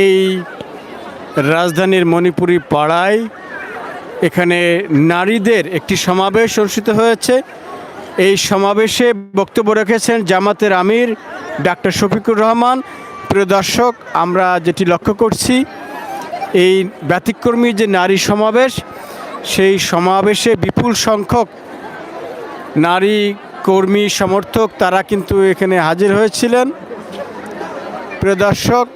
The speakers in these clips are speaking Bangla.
এই রাজধানীর মণিপুরি পাড়ায় এখানে নারীদের একটি সমাবেশ অনুষ্ঠিত হয়েছে। এই সমাবেশে বক্তব্য রেখেছেন জামাতের আমির ডাক্তার শফিকুর রহমান। প্রিয় দর্শক, আমরা যেটি লক্ষ্য করছি, এই ব্যতিক্রমী যে নারী সমাবেশ, সেই সমাবেশে বিপুল সংখ্যক নারী কর্মী সমর্থক তারা কিন্তু এখানে হাজির হয়েছিলেন। প্রিয় দর্শক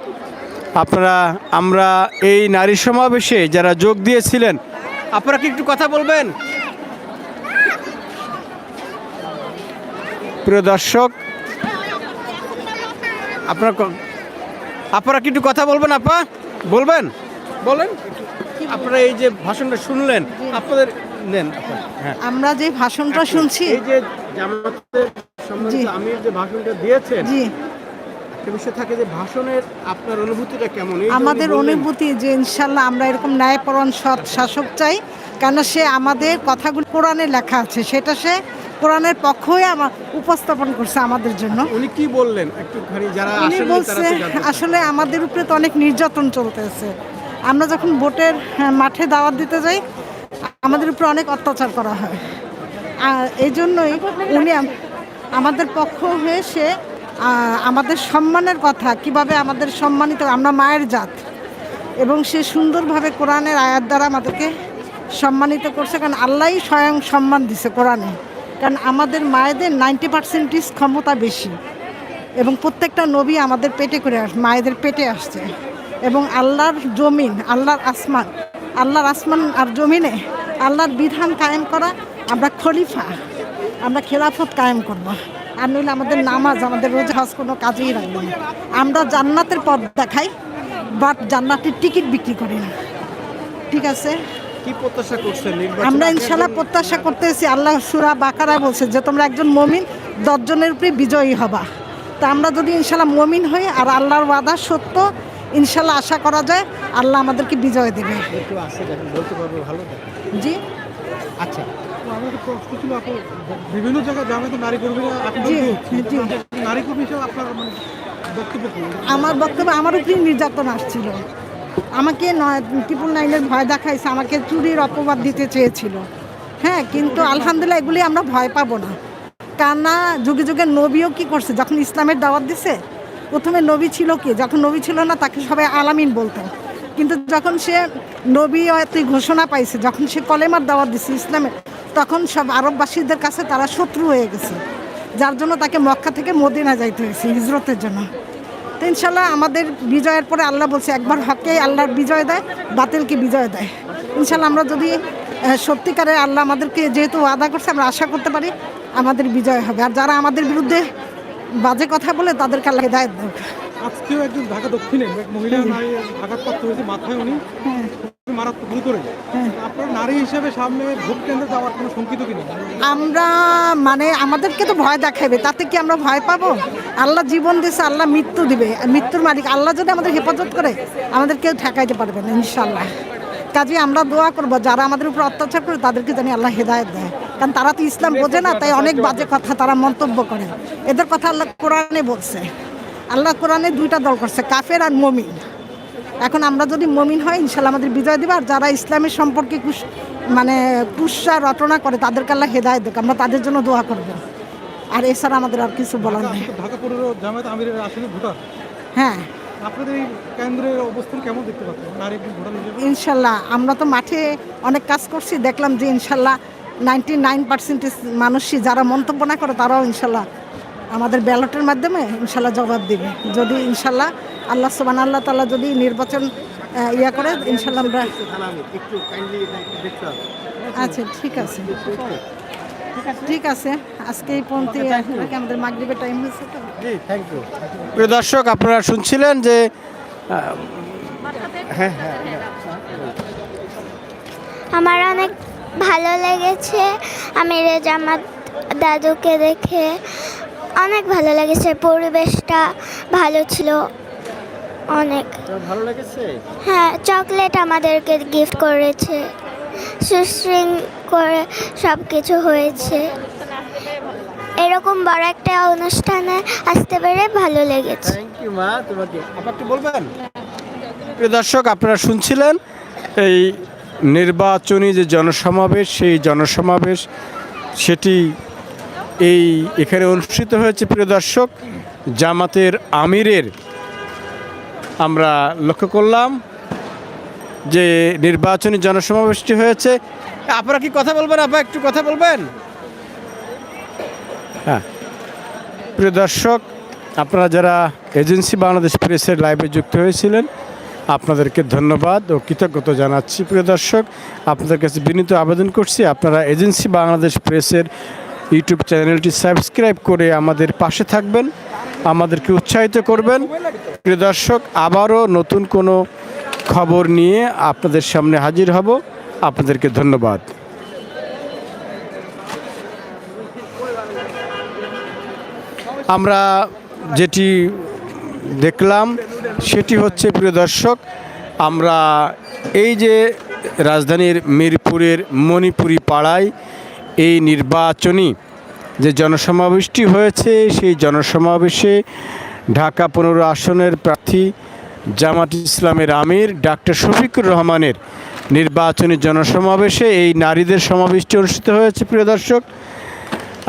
আপনারা আমরা এই নারী সমাবেশে যারা যোগ দিয়েছিলেন আপনারা কি একটু কথা বলবেন? প্রিয় দর্শক আপনারা আপনারা কি একটু কথা বলবেন আপা? বলবেন? বলেন। আপনারা এই যে ভাষণটা শুনলেন আপনাদের নেন হ্যাঁ। আমরা যে ভাষণটা শুনছি এই যে জামাতের সম্মানিত জি। আমির যে ভাষণটা দিয়েছেন বিষয় থাকে যে ভাষণের আপনার অনুভূতিটা কেমন? আমাদের অনুভূতি যে ইনশাল্লাহ আমরা এরকম ন্যায়পরণ সৎ শাসক চাই কেন সে আমাদের কথাগুলো কোরআনে লেখা আছে সেটা সে কোরআনের পক্ষ হয়ে আমার উপস্থাপন করছে আমাদের জন্য। উনি কি বললেন? একটুখানি যারা উনি বলছে আসলে আমাদের উপরে তো অনেক নির্যাতন চলতেছে। আমরা যখন ভোটের হ্যাঁ, মাঠে দাওয়াত দিতে যাই আমাদের উপরে অনেক অত্যাচার করা হয়। আর এই জন্যই উনি আমাদের পক্ষ হয়ে সে আমাদের সম্মানের কথা, কীভাবে আমাদের সম্মানিত, আমরা মায়ের জাত, এবং সে সুন্দরভাবে কোরআনের আয়াত দ্বারা আমাদেরকে সম্মানিত করছে, কারণ আল্লাহই স্বয়ং সম্মান দিছে কোরআনে। কারণ আমাদের মায়েদের নাইনটি পার্সেন্টেজ ক্ষমতা বেশি, এবং প্রত্যেকটা নবী আমাদের পেটে করে আস, মায়েদের পেটে আসছে। এবং আল্লাহর জমিন, আল্লাহর আসমান আল্লাহর আসমান আর জমিনে আল্লাহর বিধান কায়েম করা, আমরা খলিফা, আমরা খেলাফত কায়েম করব। আর নইলে আমাদের নামাজ আমাদের রোজা হজ কোনো কাজেই রাখবে না। আমরা জান্নাতের পথ দেখাই বাট জান্নাতের টিকিট বিক্রি করি না। ঠিক আছে? আমরা ইনশাল্লাহ প্রত্যাশা করতেছি আল্লাহ সুরা বাকারা বলছে যে তোমরা একজন মমিন দশজনের উপরে বিজয়ী হবা। তা আমরা যদি ইনশাল্লাহ মমিন হই আর আল্লাহর ওয়াদা সত্য ইনশাল্লাহ আশা করা যায় আল্লাহ আমাদেরকে বিজয় দেবে। জি? আচ্ছা। প্রশ্ন ছিল বিভিন্ন জায়গায় জামাতে নারী কর্মীরা আক্রমণ জি, হচ্ছে। জি। নারী কর্মী হিসেবে আপনার মানে বক্তব্য আমার বক্তব্য আমার উপরেই নির্যাতন আসছিল। আমাকে ট্রিপল নাইনের ভয় দেখাইছে আমাকে চুরির অপবাদ দিতে চেয়েছিল। হ্যাঁ কিন্তু আলহামদুলিল্লাহ এগুলি আমরা ভয় পাবো না। কারণ যুগে যুগে নবীও কি করছে? যখন ইসলামের দাওয়াত দিছে প্রথমে নবী ছিল কি? যখন নবী ছিল না তাকে সবাই আলামিন বলতো কিন্তু যখন সে নবী ঘোষণা পাইছে যখন সে কলেমার দাওয়াত দিছে ইসলামের তখন সব আরববাসীদের কাছে তারা শত্রু হয়ে গেছে। যার জন্য তাকে মক্কা থেকে মদিনা যাইতে হয়েছে হিজরতের জন্য। তো ইনশাল্লাহ আমাদের বিজয়ের পরে আল্লাহ বলছে একবার হককে আল্লাহর বিজয় দেয় বাতিলকে বিজয় দেয়। ইনশাল্লাহ আমরা যদি সত্যিকারে আল্লাহ আমাদেরকে যেহেতু ওয়াদা করছে আমরা আশা করতে পারি আমাদের বিজয় হবে। আর যারা আমাদের বিরুদ্ধে বাজে কথা বলে তাদেরকে আল্লাহ দায়িত্ব দেবে আজকেও একজন ঢাকা দক্ষিণে এক মহিলা নারী আঘাতপ্রাপ্ত হয়েছে মাথায় উনি। মারাত্মক করে আপনার নারী হিসেবে সামনে ভোট কেন্দ্রে যাওয়ার কোনো শঙ্কিত কিনা আমরা মানে আমাদেরকে তো ভয় দেখাবে তাতে কি আমরা ভয় পাবো? আল্লাহ জীবন দিছে আল্লাহ মৃত্যু দিবে। মৃত্যুর মালিক আল্লাহ যদি আমাদের হেফাজত করে আমাদের কেউ ঠেকাইতে পারবে না ইনশাল্লাহ কাজে আমরা দোয়া করব যারা আমাদের উপর অত্যাচার করে তাদেরকে জানি আল্লাহ হেদায়ত দেয়। কারণ তারা তো ইসলাম বোঝে না তাই অনেক বাজে কথা তারা মন্তব্য করে। এদের কথা আল্লাহ কোরআনে বলছে। আল্লাহ কোরআনে দুইটা দল করছে কাফের আর মমিন। এখন আমরা যদি মমিন হয় ইনশাল্লাহ আমাদের বিজয় দেবে। আর যারা ইসলামের সম্পর্কে কুস মানে কুৎসা রটনা করে তাদেরকে আল্লাহ হেদায়ত দেবে আমরা তাদের জন্য দোয়া করব। আর এছাড়া আমাদের আর কিছু বলার নেই। ঢাকা পৌর জামায়াত আমিরের আসলে ভোটার? হ্যাঁ। আপনাদের এই কেন্দ্রের অবস্থান কেমন দেখতে পাচ্ছেন? হিসেবে? ইনশাল্লাহ আমরা তো মাঠে অনেক কাজ করছি দেখলাম যে ইনশাল্লাহ নাইনটি নাইন পার্সেন্টেজ মানুষই যারা মন্তব্য না করে তারাও ইনশাল্লাহ আমাদের ব্যালটের মাধ্যমে ইনশাল্লাহ জবাব দিবে। যদি ইনশাল্লাহ আল্লাহ সোবান আল্লাহ তাল্লাহ যদি নির্বাচন ইয়া করে ইনশাল্লাহ আমরা আচ্ছা ঠিক আছে। ঠিক আছে আজকে এই পর্যন্ত আমাদের মাগরিবের টাইম হয়েছে তো। জি থ্যাংক ইউ প্রিয় দর্শক আপনারা শুনছিলেন যে হ্যাঁ হ্যাঁ আমার অনেক ভালো লেগেছে। আমি জামাত দাদুকে দেখে অনেক ভালো লেগেছে। পরিবেশটা ভালো ছিল। অনেক। ভালো লেগেছে? হ্যাঁ চকলেট আমাদেরকে গিফট করেছে। সুশৃং করে সব কিছু হয়েছে। এরকম বড় একটা অনুষ্ঠানে আসতে পেরে ভালো লেগেছে। থ্যাংক ইউ মা তোমাকে। আপনি একটু বলবেন? প্রিয় দর্শক আপনারা শুনছিলেন এই নির্বাচনী যে জনসমাবেশ সেই জনসমাবেশ সেটি এই এখানে অনুষ্ঠিত হয়েছে প্রিয় দর্শক জামাতের আমিরের আমরা লক্ষ্য করলাম যে নির্বাচনী জনসমাবেশটি হয়েছে। আপনারা কি কথা বলবেন? আপা, একটু কথা বলবেন? হ্যাঁ। প্রিয় দর্শক, আপনারা যারা এজেন্সি বাংলাদেশ প্রেসের লাইভে যুক্ত হয়েছিলেন, আপনাদেরকে ধন্যবাদ ও কৃতজ্ঞতা জানাচ্ছি। প্রিয় দর্শক, আপনাদের কাছে বিনীত আবেদন করছি, আপনারা এজেন্সি বাংলাদেশ প্রেসের ইউটিউব চ্যানেলটি সাবস্ক্রাইব করে আমাদের পাশে থাকবেন। আমাদেরকে উৎসাহিত করবেন। প্রিয় দর্শক, আবারও নতুন কোনো খবর নিয়ে আপনাদের সামনে হাজির হব। আপনাদেরকে ধন্যবাদ। আমরা যেটি দেখলাম, সেটি হচ্ছে, প্রিয় দর্শক, আমরা এই যে রাজধানীর মিরপুরের মণিপুরি পাড়ায় এই নির্বাচনী যে জনসমাবেশটি হয়েছে, সেই জনসমাবেশে ঢাকা পনেরো আসনের প্রার্থী জামাত ইসলামের আমির ডাক্তার শফিকুর রহমানের নির্বাচনী জনসমাবেশে এই নারীদের সমাবেশটি অনুষ্ঠিত হয়েছে। প্রিয় দর্শক,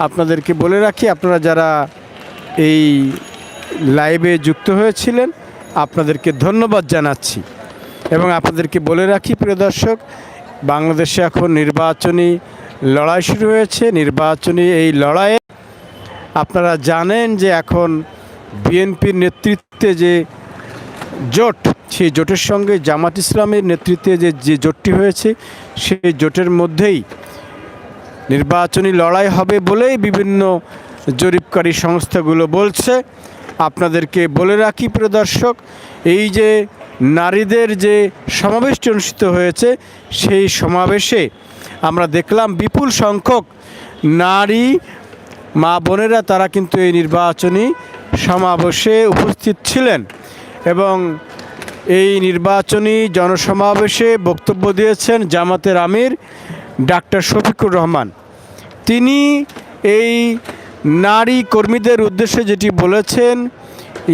আপনাদেরকে বলে রাখি, আপনারা যারা এই লাইভে যুক্ত হয়েছিলেন, আপনাদেরকে ধন্যবাদ জানাচ্ছি। এবং আপনাদেরকে বলে রাখি, প্রিয় দর্শক, বাংলাদেশে এখন নির্বাচনী লড়াই শুরু হয়েছে, নির্বাচনী এই লড়াইয়ে আপনারা জানেন যে এখন বিএনপির নেতৃত্বে যে জোট, সেই জোটের সঙ্গে জামাত ইসলামের নেতৃত্বে যে যে জোটটি হয়েছে, সেই জোটের মধ্যেই নির্বাচনী লড়াই হবে বলেই বিভিন্ন জরিপকারী সংস্থাগুলো বলছে। আপনাদেরকে বলে রাখি প্রিয় দর্শক, এই যে নারীদের যে সমাবেশটি অনুষ্ঠিত হয়েছে, সেই সমাবেশে আমরা দেখলাম বিপুল সংখ্যক নারী মা বোনেরা তারা কিন্তু এই নির্বাচনী সমাবেশে উপস্থিত ছিলেন এবং এই নির্বাচনী জনসমাবেশে বক্তব্য দিয়েছেন জামাতের আমির ডাক্তার শফিকুর রহমান। তিনি এই নারী কর্মীদের উদ্দেশ্যে যেটি বলেছেন,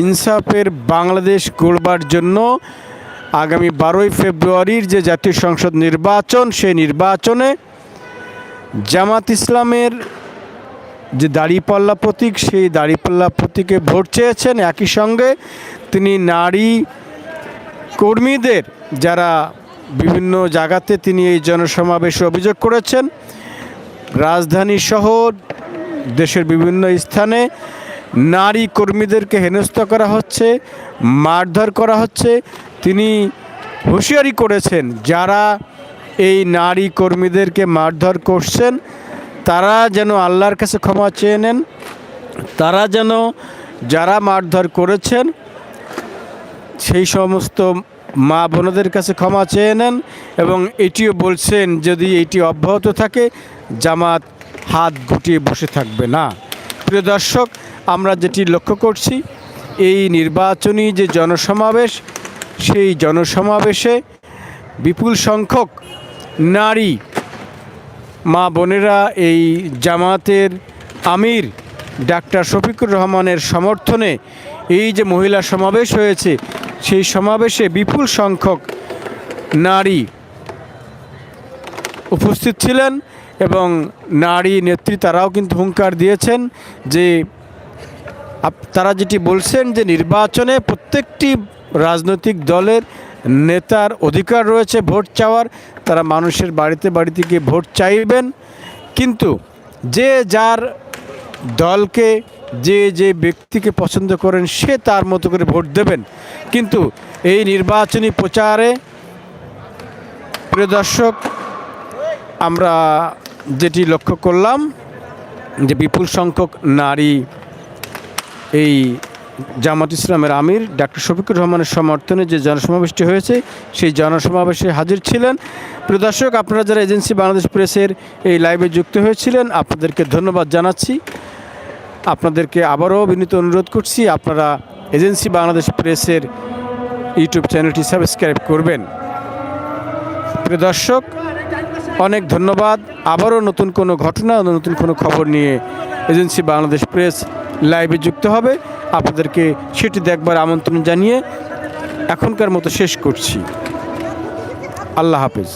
ইনসাফের বাংলাদেশ গড়বার জন্য আগামী বারোই ফেব্রুয়ারির যে জাতীয় সংসদ নির্বাচন, সেই নির্বাচনে জামাত ইসলামের যে দাড়িপাল্লা প্রতীক, সেই দাড়িপাল্লা প্রতীকে ভোট চেয়েছেন। একই সঙ্গে তিনি নারী কর্মীদের, যারা বিভিন্ন জায়গাতে তিনি এই জনসমাবেশে অভিযোগ করেছেন, রাজধানী শহর, দেশের বিভিন্ন স্থানে নারী কর্মীদেরকে হেনস্থা করা হচ্ছে, মারধর করা হচ্ছে। তিনি হুঁশিয়ারি করেছেন, যারা এই নারী কর্মীদেরকে মারধর করছেন, তারা যেন আল্লাহর কাছে ক্ষমা চেয়ে নেন, তারা যেন যারা মারধর করেছেন, সেই সমস্ত মা বোনদের কাছে ক্ষমা চেয়ে নেন এবং এটিও বলছেন, যদি এটি অব্যাহত থাকে, জামাত হাত গুটিয়ে বসে থাকবে না। প্রিয় দর্শক, আমরা যেটি লক্ষ্য করছি, এই নির্বাচনী যে জনসমাবেশ সেই জনসমাবেশে বিপুল সংখ্যক নারী মা বোনেরা এই জামাতের আমির ডাক্তার শফিকুর রহমানের সমর্থনে এই যে মহিলা সমাবেশ হয়েছে, সেই সমাবেশে বিপুল সংখ্যক নারী উপস্থিত ছিলেন এবং নারী নেত্রী তারাও কিন্তু হুঙ্কার দিয়েছেন যে তারা যেটি বলছেন যে নির্বাচনে প্রত্যেকটি রাজনৈতিক দলের নেতার অধিকার রয়েছে, ভোট চাওয়ার। তারা মানুষের বাড়িতে বাড়িতে গিয়ে ভোট চাইবেন। কিন্তু যে যার দলকে, যে যে ব্যক্তিকে পছন্দ করেন, সে তার মতো করে ভোট দেবেন। কিন্তু এই নির্বাচনী প্রচারে, প্রিয় দর্শক, আমরা যেটি লক্ষ্য করলাম যে বিপুল সংখ্যক নারী এই জামাত ইসলামের আমির ডাক্তার শফিকুর রহমানের সমর্থনে যে জনসমাবেশটি হয়েছে, সেই জনসমাবেশে হাজির ছিলেন। প্রিয় দর্শক, আপনারা যারা এজেন্সি বাংলাদেশ প্রেসের এই লাইভে যুক্ত হয়েছিলেন, আপনাদেরকে ধন্যবাদ জানাচ্ছি। আপনাদেরকে আবারও বিনীত অনুরোধ করছি, আপনারা এজেন্সি বাংলাদেশ প্রেসের ইউটিউব চ্যানেলটি সাবস্ক্রাইব করবেন। প্রিয় দর্শক, অনেক ধন্যবাদ। আবারও নতুন কোনো ঘটনা, নতুন কোনো খবর নিয়ে এজেন্সি বাংলাদেশ প্রেস লাইভে যুক্ত হবে। আপনাদেরকে সেটি দেখবার আমন্ত্রণ জানিয়ে এখনকার মতো শেষ করছি। আল্লাহ হাফেজ।